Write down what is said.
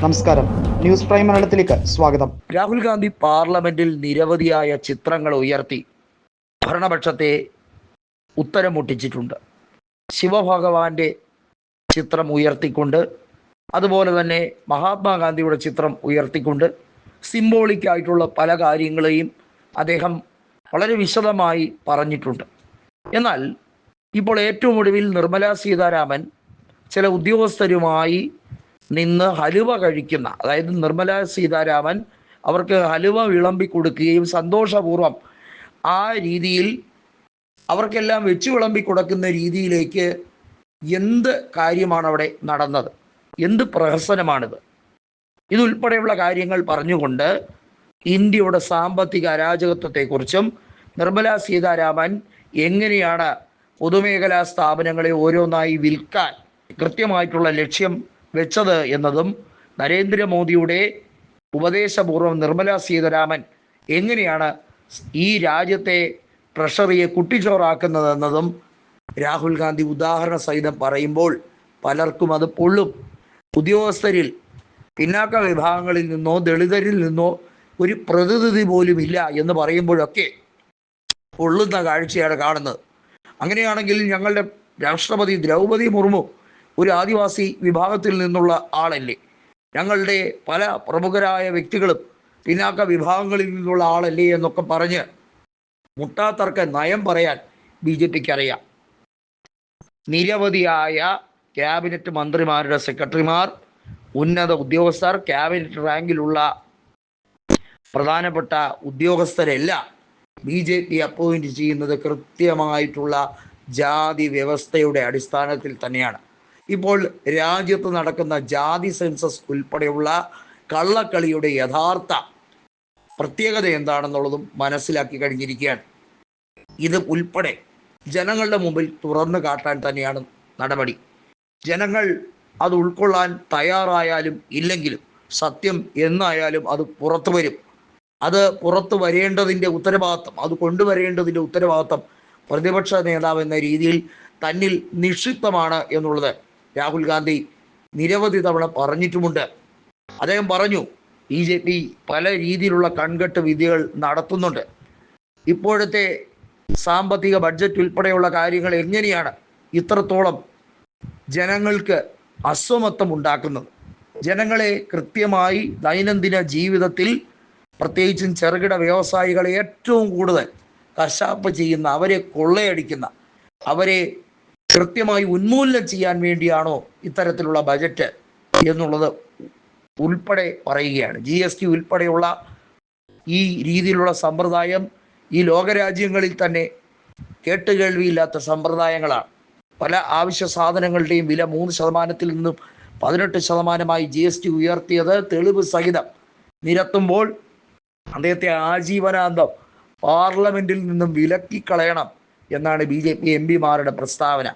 നമസ്കാരം. News prime മലയാളത്തിലേക്ക് സ്വാഗതം. രാഹുൽ ഗാന്ധി പാർലമെന്റിൽ നിരവധിയായ ചിത്രങ്ങൾ ഉയർത്തി. ഭരണപക്ഷത്തെ ഉത്തരം മുട്ടിച്ചിട്ടുണ്ട് ശിവഭഗവാന്റെ ചിത്രം ഉയർത്തിക്കൊണ്ട് അതുപോലെ തന്നെ മഹാത്മാഗാന്ധിയുടെ ചിത്രം ഉയർത്തിക്കൊണ്ട് സിംബോളിക് ആയിട്ടുള്ള പല കാര്യങ്ങളെയും അദ്ദേഹം വളരെ വിശദമായി പറഞ്ഞിട്ടുണ്ട്. എന്നാൽ ഇപ്പോൾ ഏറ്റവും ഒടുവിൽ നിർമ്മലാ സീതാരാമൻ ചില ഉദ്യോഗസ്ഥരുമായി നിന്ന് ഹലുവ കഴിക്കുന്ന അതായത് നിർമ്മല സീതാരാമൻ അവർക്ക് ഹലുവ വിളമ്പി കൊടുക്കുകയും സന്തോഷപൂർവം ആ രീതിയിൽ അവർക്കെല്ലാം വെച്ച് വിളമ്പി കൊടുക്കുന്ന രീതിയിലേക്ക് എന്ത് കാര്യമാണ് അവിടെ നടന്നത്? എന്ത് പ്രഹസനമാണിത്? ഇതുൾപ്പെടെയുള്ള കാര്യങ്ങൾ പറഞ്ഞുകൊണ്ട് ഇന്ത്യയുടെ സാമ്പത്തിക അരാജകത്വത്തെക്കുറിച്ചും നിർമ്മല സീതാരാമൻ എങ്ങനെയാണ് പൊതുമേഖലാ സ്ഥാപനങ്ങളെ ഓരോന്നായി വിൽക്കാൻ കൃത്യമായിട്ടുള്ള ലക്ഷ്യം വെച്ചത് എന്നതും നരേന്ദ്രമോദിയുടെ ഉപദേശപൂർവം നിർമ്മല സീതാരാമൻ എങ്ങനെയാണ് ഈ രാജ്യത്തെ ട്രഷറിയെ കുട്ടിച്ചോറാക്കുന്നതെന്നതും രാഹുൽ ഗാന്ധി ഉദാഹരണ സഹിതം പറയുമ്പോൾ പലർക്കും അത് പൊള്ളും. ഉദ്യോഗസ്ഥരിൽ പിന്നാക്ക വിഭാഗങ്ങളിൽ നിന്നോ ദളിതരിൽ നിന്നോ ഒരു പ്രതിനിധി പോലും ഇല്ല എന്ന് പറയുമ്പോഴൊക്കെ പൊള്ളുന്ന കാഴ്ചയാണ് കാണുന്നത്. അങ്ങനെയാണെങ്കിൽ ഞങ്ങളുടെ രാഷ്ട്രപതി ദ്രൗപതി മുർമു ഒരു ആദിവാസി വിഭാഗത്തിൽ നിന്നുള്ള ആളല്ലേ. ഞങ്ങളുടെ പല പ്രമുഖരായ വ്യക്തികളും പിന്നാക്ക വിഭാഗങ്ങളിൽ നിന്നുള്ള ആളല്ലേ എന്നൊക്കെ പറഞ്ഞ് മുട്ടാത്തർക്ക് നയം പറയാൻ ബി ജെ പിക്ക് അറിയാം. നിരവധിയായ ക്യാബിനറ്റ് മന്ത്രിമാരുടെ സെക്രട്ടറിമാർ ഉന്നത ഉദ്യോഗസ്ഥർ ക്യാബിനറ്റ് റാങ്കിലുള്ള പ്രധാനപ്പെട്ട ഉദ്യോഗസ്ഥരെല്ലാം ബി ജെ പി അപ്പോയിന്റ് ചെയ്യുന്നത് കൃത്യമായിട്ടുള്ള ജാതി വ്യവസ്ഥയുടെ അടിസ്ഥാനത്തിൽ തന്നെയാണ്. ഇപ്പോൾ രാജ്യത്ത് നടക്കുന്ന ജാതി സെൻസസ് ഉൾപ്പെടെയുള്ള കള്ളക്കളിയുടെ യഥാർത്ഥ പ്രത്യേകത എന്താണെന്നുള്ളതും മനസ്സിലാക്കി കഴിഞ്ഞിരിക്കുകയാണ്. ഇത് ഉൾപ്പെടെ ജനങ്ങളുടെ മുമ്പിൽ തുറന്നു കാട്ടാൻ തന്നെയാണ് നടപടി. ജനങ്ങൾ അത് ഉൾക്കൊള്ളാൻ തയ്യാറായാലും ഇല്ലെങ്കിലും സത്യം എന്നായാലും അത് പുറത്തു വരും. അത് പുറത്തു വരേണ്ടതിന്റെ ഉത്തരവാദിത്വം അത് കൊണ്ടുവരേണ്ടതിന്റെ ഉത്തരവാദിത്വം പ്രതിപക്ഷ നേതാവ് എന്ന രീതിയിൽ തന്നിൽ നിക്ഷിപ്തമാണ് എന്നുള്ളത് രാഹുൽ ഗാന്ധി നിരവധി തവണ പറഞ്ഞിട്ടുമുണ്ട്. അദ്ദേഹം പറഞ്ഞു ബി ജെ പി പല രീതിയിലുള്ള കൺകെട്ട് വിധികൾ നടത്തുന്നുണ്ട്. ഇപ്പോഴത്തെ സാമ്പത്തിക ബഡ്ജറ്റ് ഉൾപ്പെടെയുള്ള കാര്യങ്ങൾ എങ്ങനെയാണ് ഇത്രത്തോളം ജനങ്ങൾക്ക് അസ്വമത്വം ഉണ്ടാക്കുന്നത്? ജനങ്ങളെ കൃത്യമായി ദൈനംദിന ജീവിതത്തിൽ പ്രത്യേകിച്ചും ചെറുകിട വ്യവസായികളെ ഏറ്റവും കൂടുതൽ കശാപ്പ് ചെയ്യുന്ന അവരെ കൊള്ളയടിക്കുന്ന അവരെ കൃത്യമായി ഉന്മൂലനം ചെയ്യാൻ വേണ്ടിയാണോ ഇത്തരത്തിലുള്ള ബജറ്റ് എന്നുള്ളത് ഉൾപ്പെടെ പറയുകയാണ്. ജി എസ് ടി ഉൾപ്പെടെയുള്ള ഈ രീതിയിലുള്ള സമ്പ്രദായം ഈ ലോകരാജ്യങ്ങളിൽ തന്നെ കേട്ടുകേൾവിയില്ലാത്ത സമ്പ്രദായങ്ങളാണ്. പല ആവശ്യ സാധനങ്ങളുടെയും വില മൂന്ന് ശതമാനത്തിൽ നിന്നും പതിനെട്ട് ശതമാനമായി ജി എസ് ടി ഉയർത്തിയത് തെളിവ് സഹിതം. നിരത്തുമ്പോൾ അദ്ദേഹത്തെ ആജീവനാന്തം പാർലമെന്റിൽ നിന്നും വിലക്കിക്കളയണം എന്നാണ് ബി ജെ പി എം പിമാരുടെ പ്രസ്താവന.